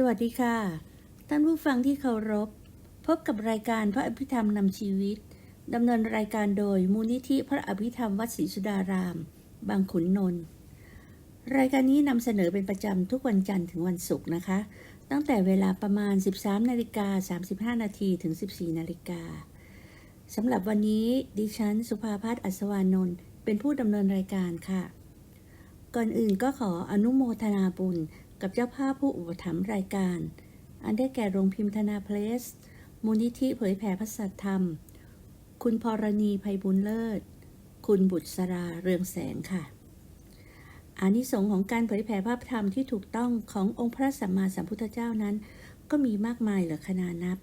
สวัสดีค่ะ ท่านผู้ฟังที่เคารพ พบกับรายการพระอภิธรรมนำชีวิตดำเนินรายการโดยมูลนิธิพระอภิธรรมวัดศรีสุดาราม บางขุนนนท์รายการนี้นำเสนอเป็นประจำทุกวันจันทร์ถึงวันศุกร์นะคะ ตั้งแต่เวลาประมาณ 13นาฬิกา35นาทีถึง 14นาฬิกาสำหรับวันนี้ดิฉันสุภาพัฒน์อัศวานนท์เป็นผู้ดำเนินรายการค่ะ ก่อนอื่นก็ขออนุโมทนาบุญ กับเจ้าภาพผู้อุปถัมภ์รายการ อันได้แก่โรงพิมพ์ธนาเพลส มูลนิธิเผยแผ่พระสัทธรรม คุณพรณีภัยบุญเลิศ คุณบุตรสราเรืองแสงค่ะอานิสงส์ของการเผยแผ่พระธรรมที่ถูกต้องขององค์พระสัมมาสัมพุทธเจ้านั้น ก็มีมากมายเหลือขนานับ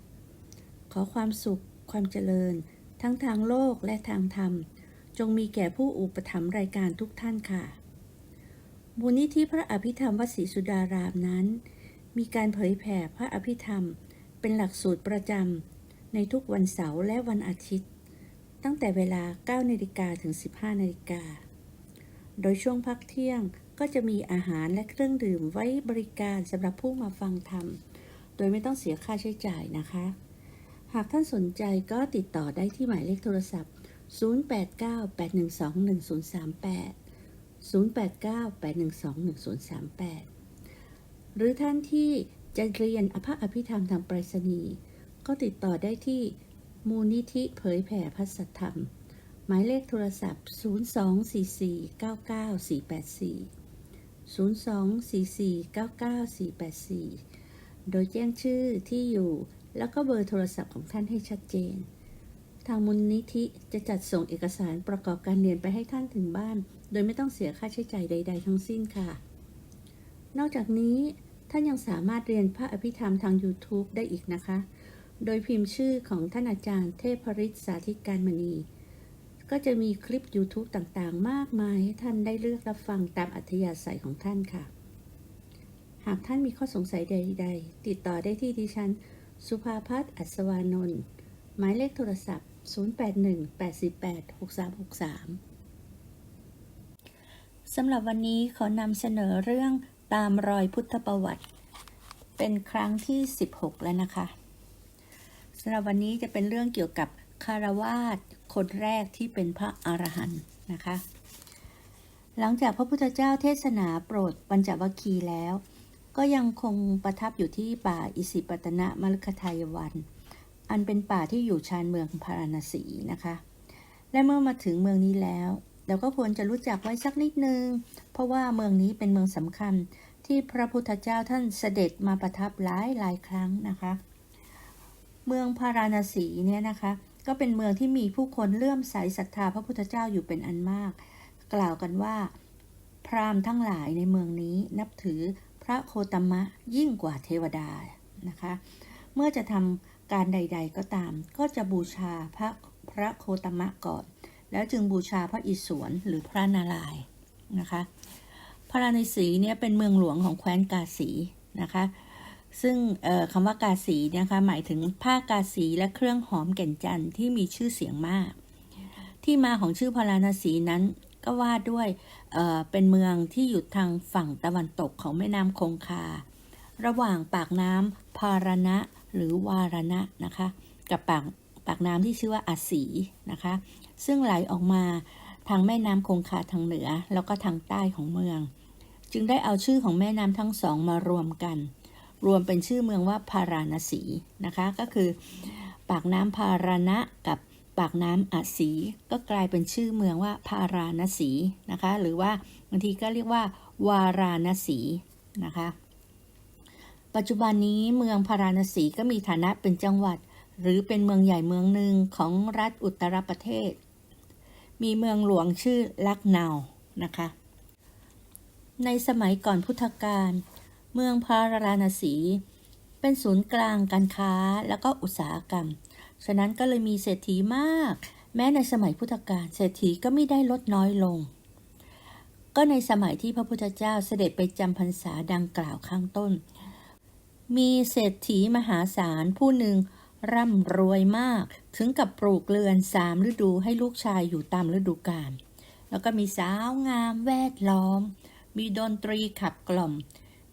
ขอความสุข ความเจริญ ทั้งทางโลกและทางธรรม จงมีแก่ผู้อุปถัมภ์รายการทุกท่านค่ะ มูลนิธิพระอภิธรรมวดศรีสุดารามนั้น มีการเผยแผ่พระอภิธรรม เป็นหลักสูตรประจำในทุกวันเสาร์และวันอาทิตย์ ตั้งแต่เวลา 9นาฬิกาถึง 15นาฬิกา โดยช่วงพักเที่ยงก็จะมีอาหารและเครื่องดื่มไว้บริการสำหรับผู้มาฟังธรรม โดยไม่ต้องเสียค่าใช้จ่ายนะคะ หากท่านสนใจก็ติดต่อได้ที่หมายเลขโทรศัพท์ 0898121038 0898121038 หรือท่านที่จะเรียนอภอภิธรรมทางไปรษณีย์ก็ติดต่อได้ที่มูลนิธิเผยแผ่พระสัทธรรม หมายเลขโทรศัพท์ 024499484 024499484 โดยแจ้งชื่อที่อยู่แล้วก็เบอร์โทรศัพท์ของท่านให้ชัดเจน ทางมูลนิธิจะจัดส่งเอกสารประกอบการเรียนไปให้ท่านถึงบ้าน ดยไม่ต้องเสียค่าใช้จ่ายใด ๆ ทั้งสิ้นค่ะ นอกจากนี้ท่านยังสามารถเรียนพระอภิธรรมทาง YouTube ได้อีกนะคะ โดยพิมพ์ชื่อของท่านอาจารย์เทพฤทธิ์สาธิตการมณี ก็จะมีคลิป YouTube ต่างๆ มากมายให้ท่านได้เลือกรับฟังตามอัธยาศัยของท่านค่ะ หากท่านมีข้อสงสัยใด ๆ ติดต่อได้ที่ดิฉัน สุภาพัฒน์อัศวานนท์หมายเลขโทรศัพท์ 0818486363 สำหรับวันนี้ขอนำเสนอเรื่องตามรอยพุทธประวัติ เป็นครั้งที่ 16 แล้วนะคะสำหรับวันนี้จะเป็นเรื่องเกี่ยวกับคารวาสคนแรกที่เป็นพระอรหันต์นะคะ หลังจากพระพุทธเจ้าเทศนาโปรดปัญจวัคคีย์แล้ว ก็ยังคงประทับอยู่ที่ป่าอิสิปตนะมฤคทายวัน อันเป็นป่าที่อยู่ชานเมืองพาราณสีนะคะ และเมื่อมาถึงเมืองนี้แล้ว เราก็ควรจะรู้จักไว้สักนิดนึง เพราะว่าเมืองนี้เป็นเมืองสำคัญที่พระพุทธเจ้าท่านเสด็จมาประทับหลายหลายครั้งนะคะ เมืองพาราณสีเนี่ยนะคะ ก็เป็นเมืองที่มีผู้คนเลื่อมใสศรัทธาพระพุทธเจ้าอยู่เป็นอันมาก กล่าวกันว่า พราหมณ์ทั้งหลายในเมืองนี้นับถือพระโคตมะยิ่งกว่าเทวดานะคะ เมื่อจะทำการใด ๆ ก็ตาม ก็จะบูชาพระพระโคตมะก่อน แล้วจึงบูชาพระอิศวรหรือพระนารายณ์นะคะพระราณสีเนี่ยเป็นเมืองหลวงของแคว้นกาสีนะคะ ซึ่งคำว่ากาสีนะคะหมายถึงผ้ากาสีและเครื่องหอมแก่นจันทร์ที่มีชื่อเสียงมาก ที่มาของชื่อพาราณสีนั้นก็ว่าด้วยเเป็นเมืองที่อยู่ทางฝั่งตะวันตกของแม่น้ำคงคา ระหว่างปากน้ำพารณะหรือวารณะนะคะ กับปาก ปากน้ำที่ชื่อว่าอาสีนะคะ ซึ่งไหลออกมาทางแม่น้ำคงคาทางเหนือ แล้วก็ทางใต้ของเมือง จึงได้เอาชื่อของแม่น้ำทั้งสองมารวมกัน รวมเป็นชื่อเมืองว่าพาราณสีนะคะ ก็คือปากน้ำพาราณะกับปากน้ำอาสีก็กลายเป็นชื่อเมืองว่าพาราณสีนะคะ หรือว่าบางทีก็เรียกว่าวาราณสีนะคะ ปัจจุบันนี้เมืองพาราณสีก็มีฐานะเป็นจังหวัด หรือเป็นเมืองใหญ่เมืองหนึ่งของรัฐอุตรประเทศ มีเมืองหลวงชื่อลักนาวนะคะ ในสมัยก่อนพุทธกาลเมืองพาราณสี เป็นศูนย์กลางการค้าแล้วก็อุตสาหกรรม ฉะนั้นก็เลยมีเศรษฐีมาก แม้ในสมัยพุทธกาลเศรษฐีก็ไม่ได้ลดน้อยลง ก็ในสมัยที่พระพุทธเจ้าเสด็จไปจำพรรษาดังกล่าวข้างต้น มีเศรษฐีมหาศาลผู้หนึ่ง ร่ำรวยมาก ถึงกับปลูกเรือนสามฤดูให้ลูกชายอยู่ตามฤดูกาลแล้วก็มีสาวงามแวดล้อม มีดนตรีขับกล่อม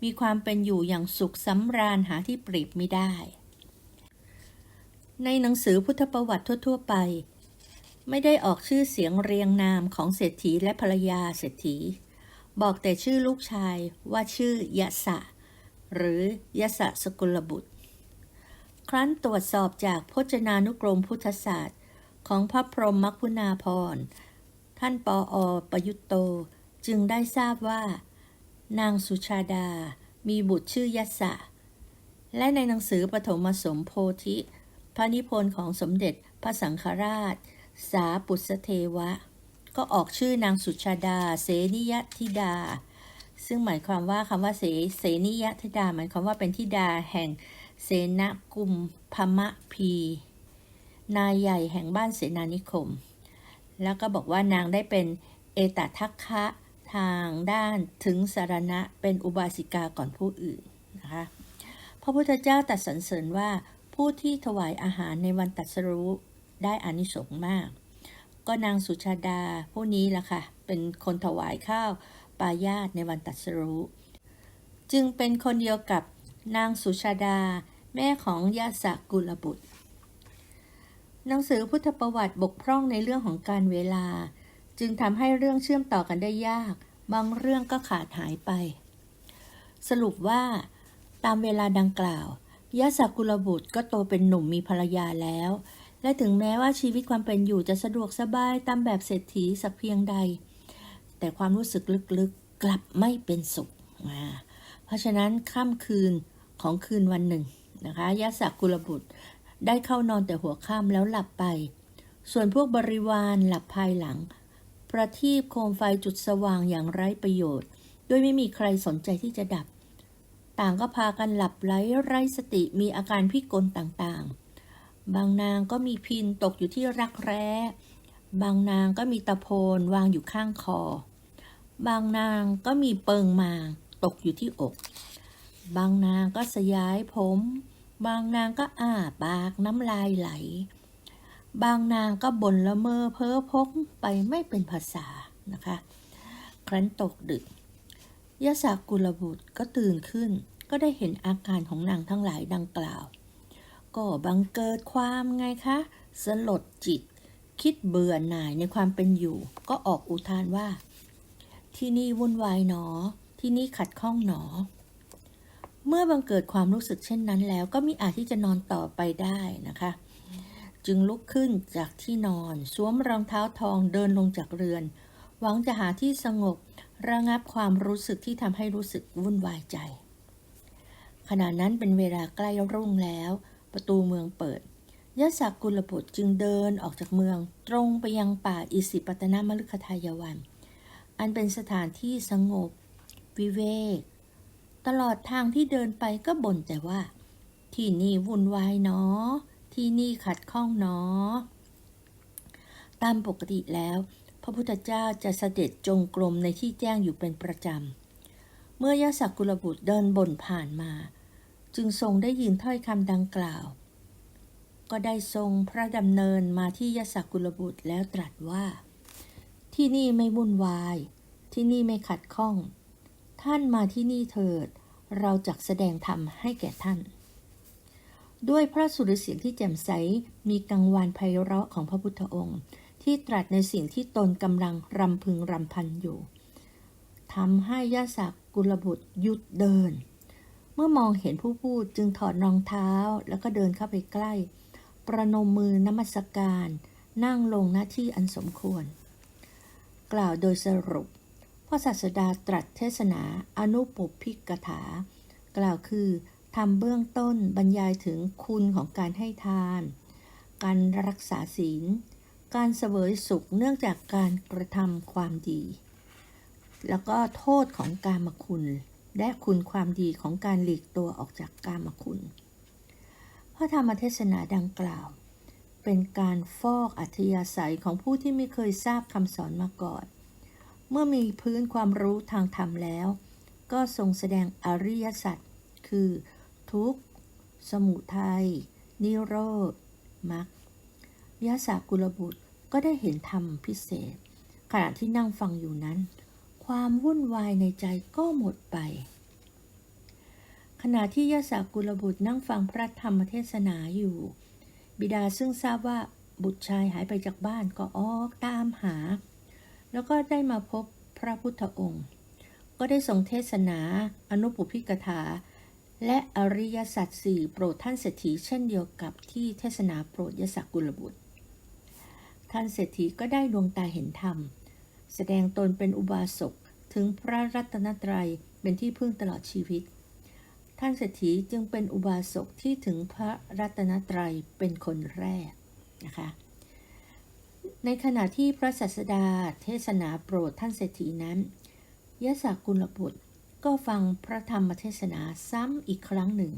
มีความเป็นอยู่อย่างสุขสำราญหาที่ปรีบไม่ได้ ในหนังสือพุทธประวัติทั่ว ๆ ไป ไม่ได้ออกชื่อเสียงเรียงนามของเศรษฐีและภรรยาเศรษฐี บอกแต่ชื่อลูกชายว่าชื่อยะสะ หรือยะสะสกุลบุตร ครั้นตรวจสอบจากพจนานุกรมพุทธศาสตร์ ของพระพรหมมักคุณาภรณ์ท่านปออประยุตโตจึงได้ทราบว่า นางสุชาดา มีบุตรชื่อยัสสะ และในหนังสือปฐมสมโพธิ พระนิพนธ์ของสมเด็จพระสังฆราช สาปุสเทวะ ก็ออกชื่อนางสุชาดา เสนิยธิดา ซึ่งหมายความว่าคำว่าเสเสนิยธิดาหมายความว่าเป็นธิดาแห่ง เสนกุมพมะพี นายใหญ่แห่งบ้านเสนานิคม แล้วก็บอกว่านางได้เป็นเอตทัคคะทางด้านถึงสารณะเป็นอุบาสิกาก่อนผู้อื่นนะคะพระพุทธเจ้าตรัดสรรเสริญว่าผู้ที่ถวายอาหารในวันตรัสรู้ได้อานิสงส์มาก ก็นางสุชาดาผู้นี้ล่ะค่ะ เป็นคนถวายข้าวปายาตในวันตรัสรู้ จึงเป็นคนเดียวกับ นางสุชาดา แม่ของยาสกุลบุตร หนังสือพุทธประวัติบกพร่องในเรื่องของการเวลา จึงทำให้เรื่องเชื่อมต่อกันได้ยาก บางเรื่องก็ขาดหายไป สรุปว่า ตามเวลาดังกล่าวยะสกุลบุตรก็โตเป็นหนุ่มมีภรรยาแล้ว และถึงแม้ว่าชีวิตความเป็นอยู่จะสะดวกสบายตามแบบเศรษฐีสักเพียงใด แต่ความรู้สึกลึกๆกลับไม่เป็นสุข เพราะฉะนั้นค่ำคืน ของคืนวันหนึ่งนะคะยะสกุลบุตรได้เข้านอนแต่หัวค่ำแล้วหลับไป ส่วนพวกบริวารหลับภายหลัง ประทีปโคมไฟจุดสว่างอย่างไร้ประโยชน์โดยไม่มีใครสนใจที่จะดับ ต่างก็พากันหลับไหลไร้สติมีอาการพิกลต่างๆ บางนางก็มีพินตกอยู่ที่รักแร้ บางนางก็มีตะโพนวางอยู่ข้างคอ บางนางก็มีเปิงมางตกอยู่ที่อก บางนางก็สยายผม บางนางก็อ้าปากน้ำลายไหล บางนางก็บ่นละเมอเพ้อพกไปไม่เป็นภาษานะคะ ครั้นตกดึกยะสากุลบุตรก็ตื่นขึ้น ก็ได้เห็นอาการของนางทั้งหลายดังกล่าว ก็บังเกิดความไงคะสลดจิต คิดเบื่อหน่ายในความเป็นอยู่ ก็ออกอุทานว่า ที่นี่วุ่นวายหนอ ที่นี่ขัดข้องหนอ เมื่อบังเกิดความรู้สึกเช่นนั้นแล้ว ก็มิอาจที่จะนอนต่อไปได้นะคะ จึงลุกขึ้นจากที่นอน สวมรองเท้าทองเดินลงจากเรือน หวังจะหาที่สงบระงับความรู้สึกที่ทำให้รู้สึกวุ่นวายใจ ขณะนั้นเป็นเวลาใกล้รุ่งแล้ว ประตูเมืองเปิดยะสักกุลบุตรจึงเดินออกจากเมือง ตรงไปยังป่าอิสิปตนมฤคทายวัน อันเป็นสถานที่สงบ วิเวก ตลอดทางที่เดินไปก็บ่นแต่ว่า ที่นี่วุ่นวายเนาะที่นี่ขัดข้องเนาะตามปกติแล้ว พระพุทธเจ้าจะเสด็จจงกรมในที่แจ้งอยู่เป็นประจำ เมื่อยะสักกุลบุตรเดินบ่นผ่านมา จึงทรงได้ยินถ้อยคำดังกล่าว ก็ได้ทรงพระดำเนินมาที่ยะสักกุลบุตรแล้วตรัสว่า ที่นี่ไม่วุ่นวาย ที่นี่ไม่ขัดข้อง ท่านมาที่นี่เถิด เราจักแสดงธรรมให้แก่ท่าน ด้วยพระสุรเสียงที่แจ่มใส มีกังวานไพเราะของพระพุทธองค์ ที่ตรัสในสิ่งที่ตนกำลังรำพึงรำพันอยู่ทำให้ยะสักกุลบุตรหยุดเดิน เมื่อมองเห็นผู้พูดจึงถอดรองเท้าแล้วก็เดินเข้าไปใกล้ ประนมมือนมัสการ นั่งลงหน้าที่อันสมควร กล่าวโดยสรุป ระศาสดาตรัสเทศนาอนุปพิกถา กล่าวคือทำเบื้องต้นบรรยายถึงคุณของการให้ทาน การรักษาศีล การเสวยสุขเนื่องจากการกระทำความดี แล้วก็โทษของการมคุณ และคุณความดีของการหลีกตัวออกจากการมคุณ พระธรรมเทศนาดังกล่าว เป็นการฟอกอัธยาศัยของผู้ที่ไม่เคยทราบคำสอนมาก่อน เมื่อมีพื้นความรู้ทางธรรมแล้ว ก็ทรงแสดงอริยสัจคือ ทุกข์ สมุทัย นิโรธมรรคยะสากุลบุตรก็ได้เห็นธรรมพิเศษ ขณะที่นั่งฟังอยู่นั้น ความวุ่นวายในใจก็หมดไป ขณะที่ยศกุลบุตรนั่งฟังพระธรรมเทศนาอยู่ บิดาซึ่งทราบว่าบุตรชายหายไปจากบ้านก็ออกตามหา แล้วก็ได้มาพบพระพุทธองค์ ก็ได้ทรงเทศนาอนุปุพิกถา และอริยสัจสี่โปรดท่านเศรษฐีเช่นเดียวกับที่เทศนาโปรดยศกุลบุตร ท่านเศรษฐีก็ได้ดวงตาเห็นธรรม แสดงตนเป็นอุบาสกถึงพระรัตนตรัยเป็นที่พึ่งตลอดชีวิต ท่านเศรษฐีจึงเป็นอุบาสกที่ถึงพระรัตนตรัยเป็นคนแรกนะคะ ในขณะที่พระศาสดาเทศนาโปรดท่านเศรษฐีนั้นยศกุลบุตรก็ฟังพระธรรมเทศนาซ้ำอีกครั้งหนึ่ง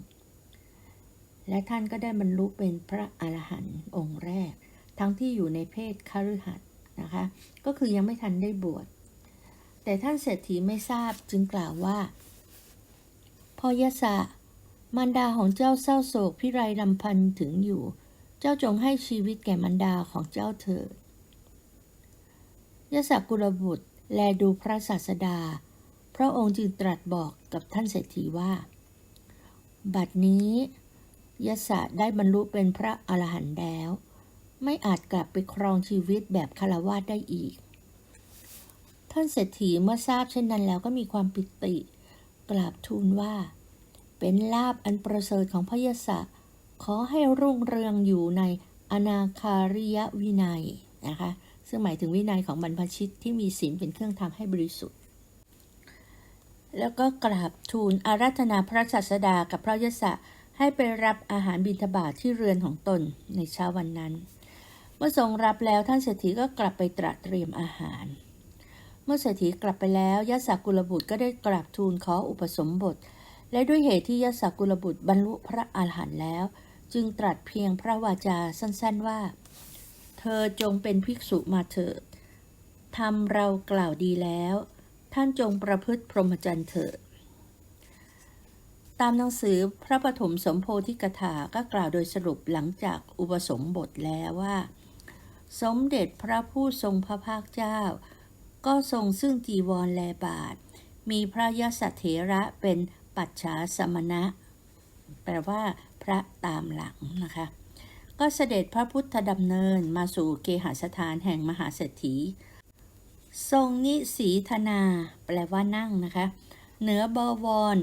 และท่านก็ได้บรรลุเป็นพระอรหันต์องค์แรก ทั้งที่อยู่ในเพศคฤหัสนะคะ ก็คือยังไม่ทันได้บวช แต่ท่านเศรษฐีไม่ทราบจึงกล่าวว่าพ่อยศะมารดาของเจ้าเศร้าโศกพิไรลำพันถึงอยู่ จ้าจงให้ชีวิตแก่มารดาของเจ้าเถิดยศกุลบุตรแลดูพระศาสดา พระองค์จึงตรัสบอกกับท่านเศรษฐีว่า บัดนี้ยศได้บรรลุเป็นพระอรหันต์แล้ว ไม่อาจกลับไปครองชีวิตแบบคารวาสได้อีก ท่านเศรษฐีเมื่อทราบเช่นนั้นแล้วก็มีความปิติ กราบทูลว่า เป็นลาบอันประเสริฐของพระยศ ขอให้รุ่งเรืองอยู่ในอนาคาริยวินัยนะคะ ซึ่งหมายถึงวินัยของบรรพชิตที่มีศีลเป็นเครื่องทำให้บริสุทธิ์ แล้วก็กราบทูลอาราธนาพระศาสดากับพระยศะให้ไปรับอาหารบิณฑบาตทที่เรือนของตนในเช้าวันนั้น เมื่อทรงรับแล้วท่านเศรษฐีก็กลับไปตระเตรียมอาหาร เมื่อเศรษฐีกลับไปแล้วยศกุลบุตรก็ได้กราบทูลขออุปสมบท และด้วยเหตุที่ยศกุลบุตรบรรลุพระอาหารหันต์แล้ว จึงตรัสเพียงพระวาจาสั้นๆว่า เธอจงเป็นภิกษุมาเถิดทำเรากล่าวดีแล้ว ท่านจงประพฤติพรหมจรรย์เถิดตามหนังสือพระปฐมสมโพธิกถาก็กล่าวโดยสรุปหลังจากอุปสมบทแล้วว่า สมเด็จพระผู้ทรงพระภาคเจ้า ก็ทรงซึ่งจีวรแลบาท มีพระยศเถระเป็นปัจฉาสมณะ แปลว่า พระตามหลังนะคะ ก็เสด็จพระพุทธดำเนินมาสู่เกหสถานแห่งมหาเศรษฐี ทรงนิสีธนา แปลว่านั่งนะคะ เหนือบวร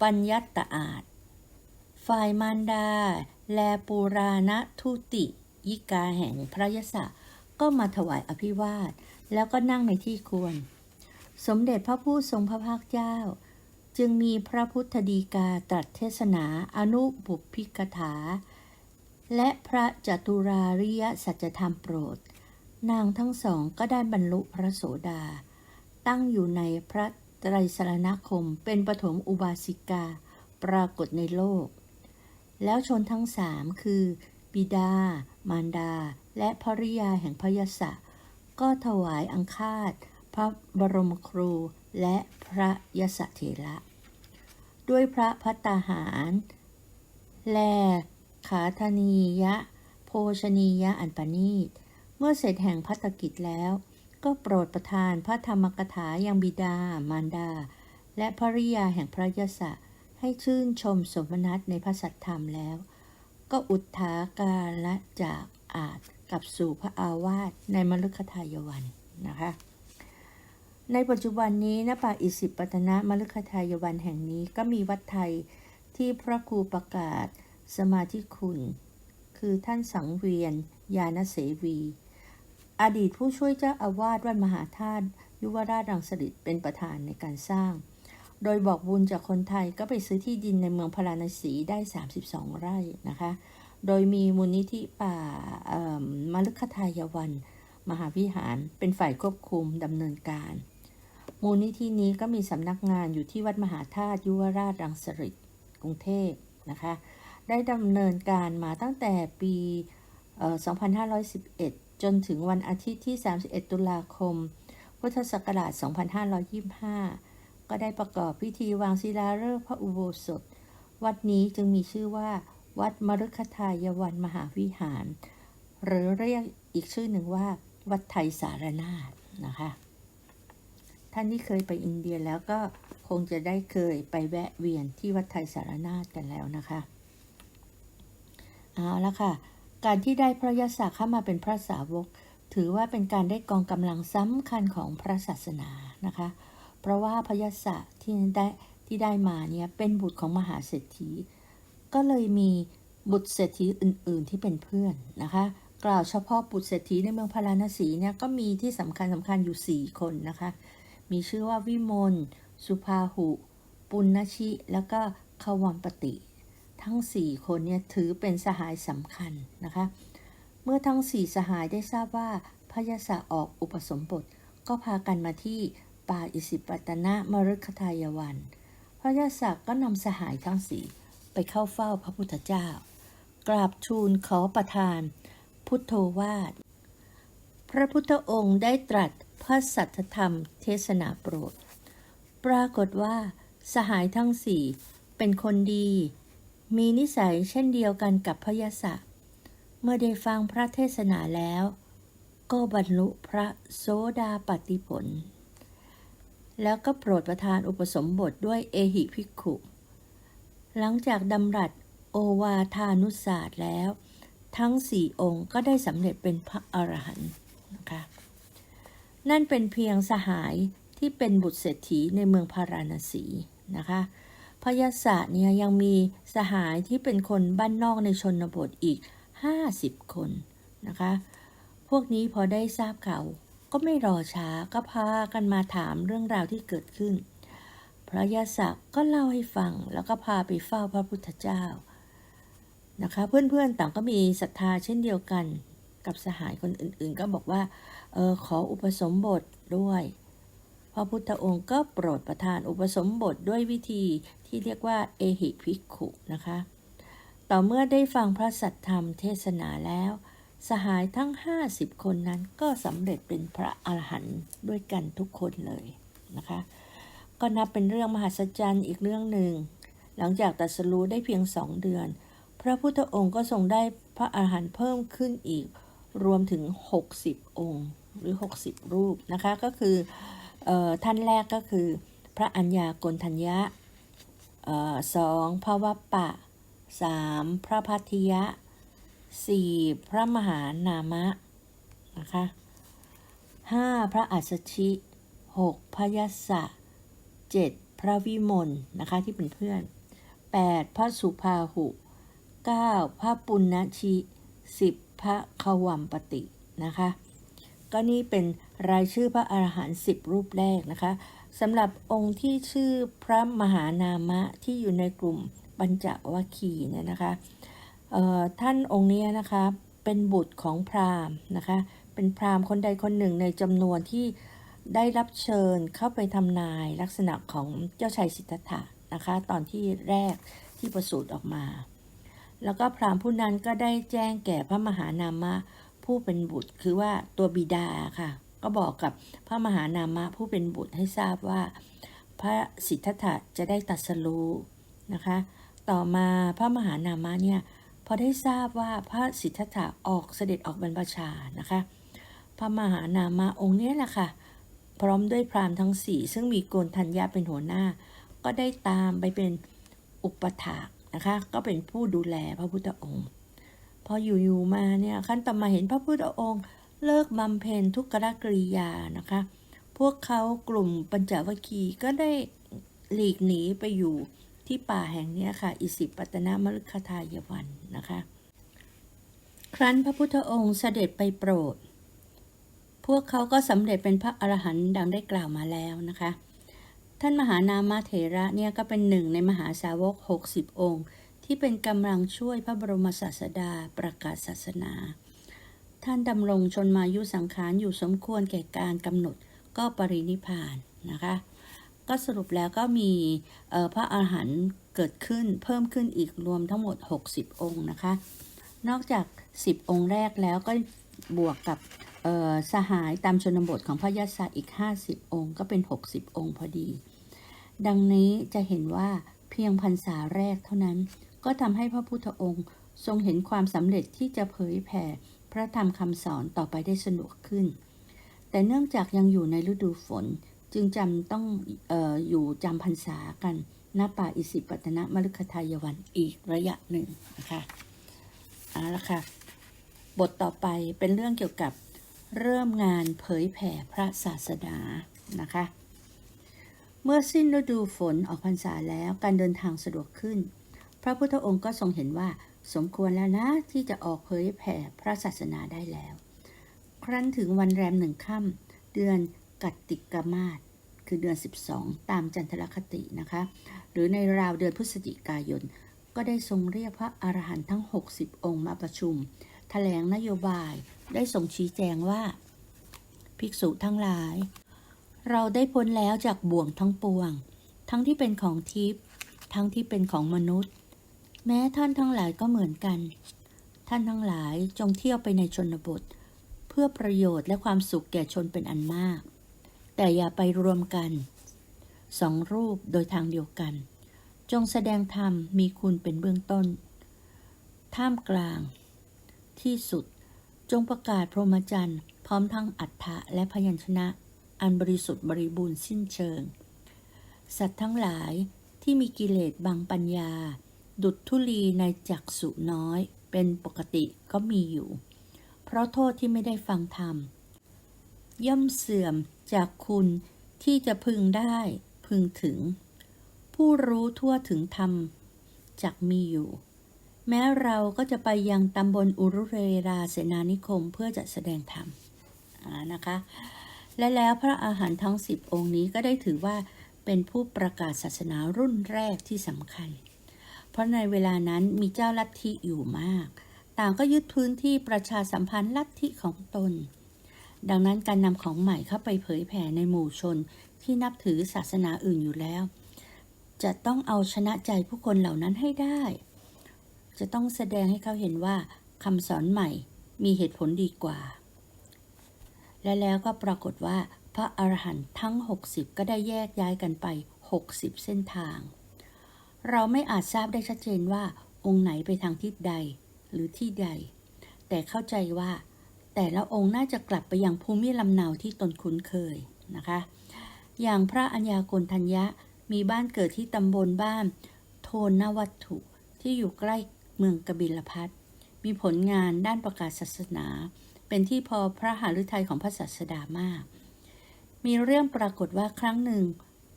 ปัญญัตตอาจ ฝ่ายมารดา แลปูราณทุติยิกาแห่งพระยศะก็มาถวายอภิวาท แล้วก็นั่งในที่ควร สมเด็จพระผู้ทรงพระภาคเจ้า จึงมีพระพุทธดีกาตรัสเทศนาอนุบุพพิกถา และพระจตุราริยสัจธรรมโปรด นางทั้งสองก็ได้บรรลุพระโสดา ตั้งอยู่ในพระไตรสรณคมเป็นปฐมอุบาสิกาปรากฏในโลก แล้วชนทั้งสามคือ บิดา มารดา และภริยาแห่งพยศะก็ถวายอังคาด พระบรมครู และพระยศเถระ ด้วยพระพัตตาหาร แลขาธนียะ โภชนียะอันปณีต เมื่อเสร็จแห่งพัตกิจแล้ว ก็โปรดประทานพระธรรมกถายังบิดา มารดา และภริยาแห่งพระยศะให้ชื่นชมสมนัตในพระสัทธรรมแล้ว ก็อุทธาการละจากอาจกลับสู่พระอาวาสในมฤคทายวันนะคะ ในปัจจุบันนี้ณป่าอิสิปตนะมฤคทายวันแห่งนี้ก็มีวัดไทยที่พระครูประกาศ สมาธิคุณ คือท่านสังเวียน ยานเสวี อดีตผู้ช่วยเจ้าอาวาสวัดมหาธาตุยุวราชรังสฤษเป็นประธานในการสร้าง โดยบอกบุญจากคนไทยก็ไปซื้อที่ดินในเมืองพาราณสีได้ 32 ไร่นะคะ โดยมีมูลนิธิป่าเอ่อมฤคทายวัน มหาวิหารเป็นฝ่ายควบคุมดำเนินการ มูลนิธินี้ก็มีสำนักงานอยู่ที่วัดมหาธาตุยุวราชรังสฤษกรุงเทพนะคะ ได้ดำเนินการมาตั้งแต่ปี 2511 จนถึงวันอาทิตย์ที่ 31 ตุลาคม พุทธศักราช 2525 ก็ได้ประกอบพิธีวางศิลาฤกษ์พระอุโบสถ วัดนี้จึงมีชื่อว่า วัดมฤคทายวันมหาวิหาร หรือเรียกอีกชื่อหนึ่งว่า วัดไทยสารนาถนะคะ ท่านที่เคยไปอินเดียแล้วก็คงจะได้เคยไปแวะเวียนที่วัดไทยสารนาถกันแล้วนะคะเอาละค่ะ การที่ได้พระยศเข้ามาเป็นพระสาวก ถือว่าเป็นการได้กองกำลังสำคัญของพระศาสนานะคะ เพราะว่าพระยศที่ได้ที่ได้มาเนี่ยเป็นบุตรของมหาเศรษฐี ก็เลยมีบุตรเศรษฐีอื่น ๆ ที่เป็นเพื่อนนะคะ กล่าวเฉพาะบุตรเศรษฐีในเมืองพาราณสีเนี่ยก็มีที่สำคัญสำคัญอยู่ 4 คนนะคะ มีชื่อว่าวิมล สุภาหุ ปุณณชิ แล้วก็ขวัมปติ ทั้ง 4 คนเนี่ยถือเป็นสหายสำคัญนะคะ เมื่อทั้ง 4 สหายได้ทราบว่าพระยศออกอุปสมบท ก็พากันมาที่ป่าอิสิปตนะมฤคทายวัน พระยศก็นำสหายทั้งสี่ไปเข้าเฝ้าพระพุทธเจ้า กราบทูลขอประทาน พุทโธวาท พระพุทธองค์ได้ตรัส พระสัทธรรมเทศนาโปรด ปรากฏว่า สหายทั้งสี่เป็นคนดี มีนิสัยเช่นเดียวกันกับพระยศะเมื่อได้ฟังพระเทศนาแล้ว ก็บรรลุพระโสดาปติผล แล้วก็โปรดประทานอุปสมบทด้วยเอหิภิกขุ หลังจากดำรัสโอวาทานุศาสตร์แล้ว ทั้งสี่องค์ก็ได้สำเร็จเป็นพระอรหันต์นะคะ นั่นเป็นเพียงสหายที่เป็นบุตรเศรษฐีในเมืองพาราณสีนะคะพยาศาสตร์เนี่ยยังมีสหายที่เป็นคนบ้านนอกในชนบทอีก 50 คนนะคะ พวกนี้พอได้ทราบข่าวก็ไม่รอช้าก็พากันมาถามเรื่องราวที่เกิดขึ้น พระยาศักดิ์ก็เล่าให้ฟังแล้วก็พาไปเฝ้าพระพุทธเจ้านะคะ เพื่อนๆต่างก็มีศรัทธาเช่นเดียวกัน กับสหายคนอื่นๆ ก็บอกว่าเออขออุปสมบทด้วยพระพุทธองค์ก็โปรดประทานอุปสมบทด้วยวิธีที่เรียกว่าเอหิภิกขุนะคะ ต่อเมื่อได้ฟังพระสัทธรรมเทศนาแล้ว สหายทั้ง 50 คนนั้นก็สำเร็จเป็นพระอรหันต์ด้วยกันทุกคนเลยนะคะ ก็นับเป็นเรื่องมหัศจรรย์อีกเรื่องหนึ่ง หลังจากตรัสรู้ได้เพียงสองเดือน พระพุทธองค์ก็ทรงได้พระอรหันต์เพิ่มขึ้นอีก รวมถึง 60 องค์ หรือ 60 รูปนะคะ ก็คืออท่านแรกก็คือ พระอัญญากณทัญญะสองพระวัปปะสามพระพัทิยะสี่พระมหานามะนะคะห้าพระอัสสชิหกพระยัสะเจ็ดพระวิมลนะคะที่เป็นเพื่อนแปดพระสุภาหุเก้าพระปุณณชิสิบ พระขวัมปตินะคะ ก็นี่เป็นรายชื่อพระอรหันต์สิบรูปแรกนะคะสำหรับองค์ที่ชื่อพระมหานามะที่อยู่ในกลุ่มปัญจวัคคีเนี่ยนะคะท่านองค์นี้นะคะเป็นบุตรของพราหมณ์นะคะเป็นพราหมณ์คนใดคนหนึ่งในจำนวนที่ได้รับเชิญเข้าไปทำนายลักษณะของเจ้าชายสิทธัตถะนะคะ ตอนที่แรกที่ประสูติออกมา แล้วก็พราหมณ์ผู้นั้นก็ได้แจ้งแก่พระมหานามะผู้เป็นบุตร คือว่าตัวบิดาค่ะ ก็บอกกับพระมหานามะผู้เป็นบุตรให้ทราบว่า พระสิทธัตถะจะได้ตัดสรู้นะคะ ต่อมาพระมหานามะเนี่ยพอได้ทราบว่าพระสิทธัตถะออกเสด็จออกบรรพชานะคะ พระมหานามะองค์นี้แหละค่ะ พร้อมด้วยพราหมณ์ทั้งสี่ซึ่งมีโกนทัญญาเป็นหัวหน้า ก็ได้ตามไปเป็นอุปถาก นะคะ ก็เป็นผู้ดูแลพระพุทธองค์ พออยู่ๆมาเนี่ยขั้นต่อมาเห็นพระพุทธองค์ เลิกบำเพ็ญทุกขกริยานะคะ พวกเขากลุ่มปัญจวัคคีย์ก็ได้หลีกหนีไปอยู่ที่ป่าแห่งนี้ค่ะ อิสิปตนมฤคทายวันนะคะ ครั้นพระพุทธองค์เสด็จไปโปรด พวกเขาก็สำเร็จเป็นพระอรหันต์ดังได้กล่าวมาแล้วนะคะ ท่านมหานามาเถระเนี่ยก็เป็นหนึ่งในมหาสาวก 60 องค์ ที่เป็นกำลังช่วยพระบรมศาสดาประกาศศาสนา ท่านดำรงชนมายุสังขารอยู่สมควรแก่การกำหนดก็ปรินิพานนะคะ ก็สรุปแล้วก็มีพระอาหารหันต์เกิดขึ้นเพิ่มขึ้นอีกรวมทั้งหมด 60 องค์นะคะ นอกจาก 10 องค์แรกแล้วก็บวกกับ สหายตามชนบทของพระยาศาอีก 50 องค์ก็เป็น 60 องค์พอดี ดังนี้จะเห็นว่าเพียงพรรษาแรกเท่านั้น ก็ทำให้พระพุทธองค์ทรงเห็นความสำเร็จที่จะเผยแผ่พระธรรมคำสอนต่อไปได้สะดวกขึ้น แต่เนื่องจากยังอยู่ในฤดูฝนจึงจำต้องอออยู่จำพรรษากันณป่าอิสิปตนะมฤคทายวันอีกระยะหนึ่งนะคะเอาละค่ะบทต่อไปเป็นเรื่องเกี่ยวกับ เริ่มงานเผยแผ่พระศาสนานะคะ เมื่อสิ้นฤดูฝนออกพรรษาแล้วการเดินทางสะดวกขึ้น พระพุทธองค์ก็ทรงเห็นว่าสมควรแล้วนะที่จะออกเผยแผ่พระศาสนาได้แล้ว ครั้นถึงวันแรมหนึ่งค่ำเดือนกัตติกมาศคือเดือน 12 ตามจันทรคตินะคะ หรือในราวเดือนพฤศจิกายน ก็ได้ทรงเรียกพระอรหันต์ทั้ง 60 องค์มาประชุม แถลงนโยบายได้ส่งชี้แจงว่า ภิกษุทั้งหลาย เราได้พ้นแล้วจากบ่วงทั้งปวง ทั้งที่เป็นของทิพย์ทั้งที่เป็นของมนุษย์ แม้ท่านทั้งหลายก็เหมือนกัน ท่านทั้งหลายจงเที่ยวไปในชนบท เพื่อประโยชน์และความสุขแก่ชนเป็นอันมาก แต่อย่าไปรวมกันสองรูปโดยทางเดียวกัน จงแสดงธรรมมีคุณเป็นเบื้องต้น ท่ามกลาง ที่สุด จงประกาศพรหมจรรย์พร้อมทั้งอัฏฐะและพยัญชนะ อันบริสุทธิ์บริบูรณ์สิ้นเชิง สัตว์ทั้งหลายที่มีกิเลสบังปัญญา ดุดทุลีในจักสุน้อย เป็นปกติก็มีอยู่ เพราะโทษที่ไม่ได้ฟังธรรม ย่อมเสื่อมจากคุณที่จะพึงได้พึงถึง ผู้รู้ทั่วถึงธรรมจักมีอยู่ แม้เราก็จะไปยังตำบลอุรุเรราเสนานิคมเพื่อจะแสดงธรรมนะคะ และแล้วพระอาหารทั้งสิบองค์นี้ก็ได้ถือว่าเป็นผู้ประกาศศาสนารุ่นแรกที่สำคัญ เพราะในเวลานั้นมีเจ้าลัทธิอยู่มาก ต่างก็ยึดพื้นที่ประชาสัมพันธ์ลัทธิของตน ดังนั้นการนำของใหม่เข้าไปเผยแผ่ในหมู่ชนที่นับถือศาสนาอื่นอยู่แล้ว จะต้องเอาชนะใจผู้คนเหล่านั้นให้ได้ จะต้องแสดงให้เขาเห็นว่าคำสอนใหม่มีเหตุผลดีกว่า และแล้วก็ปรากฏว่าพระอรหันต์ทั้ง 60 ก็ได้แยกย้ายกันไป 60 เส้นทาง เราไม่อาจทราบได้ชัดเจนว่าองค์ไหนไปทางทิศใดหรือที่ใด แต่เข้าใจว่า แต่ละองค์น่าจะกลับไปยังภูมิลำเนาที่ตนคุ้นเคยนะคะ อย่างพระอัญญาโกณทัญญะมีบ้านเกิดที่ตำบลบ้าน โทนนวัตถุที่อยู่ใกล้ เมืองกบิลพัทมีผลงานด้านประกาศศาสนา เป็นที่พอพระหฤทัยของพระศาสดามาก มีเรื่องปรากฏว่าครั้งหนึ่ง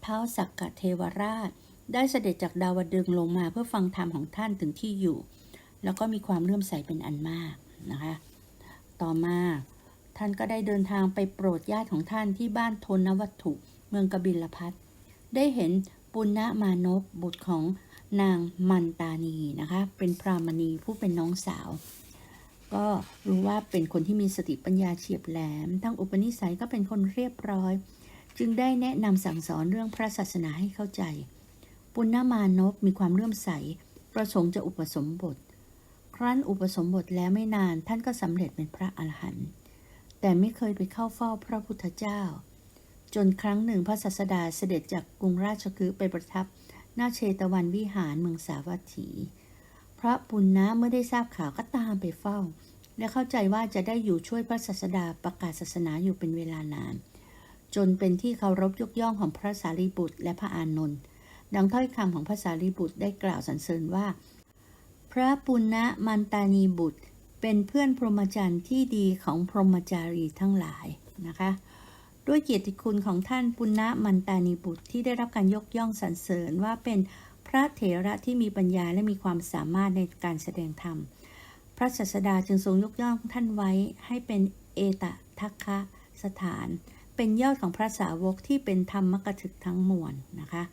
เท้าสักกะเทวราช ได้เสด็จจากดาวดึงลงมาเพื่อฟังธรรมของท่านถึงที่อยู่ แล้วก็มีความเลื่อมใสเป็นอันมากนะคะ ต่อมาท่านก็ได้เดินทางไปโปรดญาติของท่านที่บ้านทนวัตถุเมืองกบิลพัทได้เห็นปุณณมานพบุตรของ นางมันตานีนะคะ เป็นพรามณีผู้เป็นน้องสาว ก็รู้ว่าเป็นคนที่มีสติปัญญาเฉียบแหลม ทั้งอุปนิสัยก็เป็นคนเรียบร้อย จึงได้แนะนำสั่งสอนเรื่องพระศาสนาให้เข้าใจ ปุณณมานพมีความเลื่อมใส ประสงค์จะอุปสมบท ครั้นอุปสมบทแล้วไม่นานท่านก็สำเร็จเป็นพระอรหันต์แต่ไม่เคยไปเข้าเฝ้าพระพุทธเจ้า จนครั้งหนึ่งพระศาสดาเสด็จจากกรุงราชคฤห์ไปประทับ หน้าเชตวันวิหารเมืองสาวัตถี พระปุณณะเมื่อได้ทราบข่าวก็ตามไปเฝ้า และเข้าใจว่าจะได้อยู่ช่วยพระศาสดาประกาศศาสนาอยู่เป็นเวลานาน จนเป็นที่เคารพยกย่องของพระสารีบุตรและพระอานนท์ดังถ้อยคำของพระสารีบุตรได้กล่าวสรรเสริญว่า พระปุณณะมันตานีบุตรเป็นเพื่อนพรหมจรรย์ที่ดีของพรหมจารีทั้งหลายนะคะ ด้วยเกียรติคุณของท่านปุณณมันตานีบุตรที่ได้รับการยกย่องสรรเสริญว่าเป็นพระเถระที่มีปัญญาและมีความสามารถในการแสดงธรรม พระศาสดาจึงทรงยกย่องท่านไว้ให้เป็นเอตทัคคะสถาน เป็นยอดของพระสาวกที่เป็นธรรมกถึกทั้งมวลนะคะ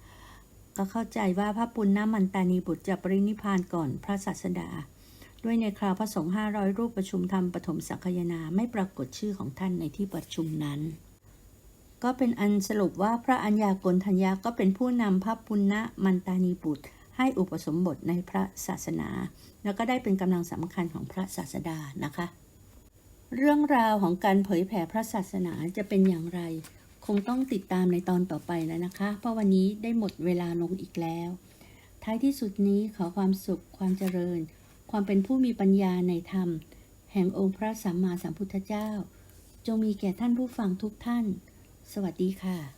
ก็เข้าใจว่าพระปุณณมันตานีบุตรจะปรินิพานก่อนพระศาสดา ด้วยในคราวพระสงฆ์ห้าร้อยรูปประชุมธรรมปฐมสังคายนาไม่ปรากฏชื่อของท่านในที่ประชุมนั้น ก็เป็นอันสรุปว่าพระอัญญาโกณทัญญาก็เป็นผู้นำพระปุณณมันตานีบุตร ให้อุปสมบทในพระศาสนา แล้วก็ได้เป็นกำลังสำคัญของพระศาสดานะคะ เรื่องราวของการเผยแผ่พระศาสนาจะเป็นอย่างไร คงต้องติดตามในตอนต่อไปแล้วนะคะ เพราะวันนี้ได้หมดเวลาลงอีกแล้ว ท้ายที่สุดนี้ขอความสุขความเจริญ ความเป็นผู้มีปัญญาในธรรม แห่งองค์พระสัมมาสัมพุทธเจ้า จงมีแก่ท่านผู้ฟังทุกท่าน สวัสดีค่ะ